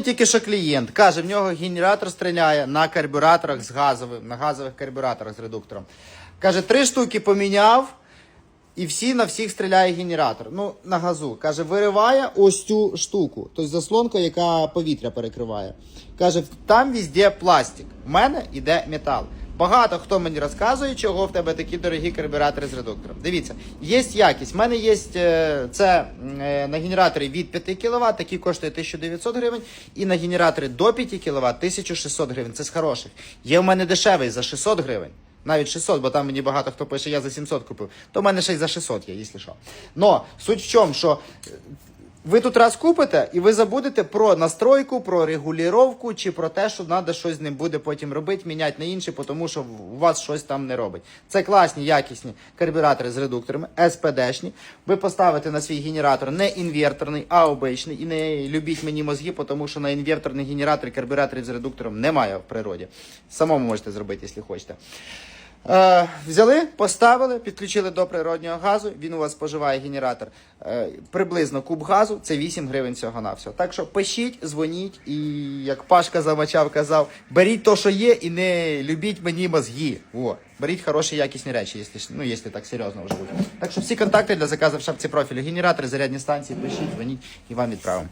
Тільки що клієнт каже, в нього генератор стріляє на карбюраторах з газовим, на газових карбюраторах з редуктором. Каже, три штуки поміняв, і всі на всіх стріляє генератор. Ну, на газу. Каже, вириває ось цю штуку, тобто заслонка, яка повітря перекриває. Каже, там везде пластик. В мене йде метал. Багато хто мені розказує, чого в тебе такі дорогі карбюратори з редуктором. Дивіться, є якість. У мене є е, це е, на генераторі від 5 кВт, такі коштує 1900 гривень, і на генераторі до 5 кВт 1600 гривень. Це з хороших. Є в мене дешевий за 600 гривень. Навіть 600, бо там мені багато хто пише, я за 700 купив. То в мене ще й за 600 є, якщо що. Но суть в чому, що е, ви тут раз купите, і ви забудете про настройку, про регулювання, чи про те, що треба щось з ним буде потім робити, міняти на інше, тому що у вас щось там не робить. Це класні, якісні карбюратори з редукторами, СПДшні. Ви поставите на свій генератор не інверторний, а обичний. І не любіть мені мозги, тому що на інверторний генератор карбюраторів з редуктором немає в природі. Самому можете зробити, якщо хочете. Е, взяли, поставили, підключили до природнього газу. Він у вас споживає генератор е, приблизно куб газу, це 8 гривень всього на все. Так що пишіть, дзвоніть, і як Пашка замачав, казав, беріть то, що є, і не любіть мені мозги. О, беріть хороші якісні речі, якщо, ну, якщо так серйозно вже буде. Так що всі контакти для заказу в шапці профілю, генератори, зарядні станції, пишіть, дзвоніть і вам відправимо.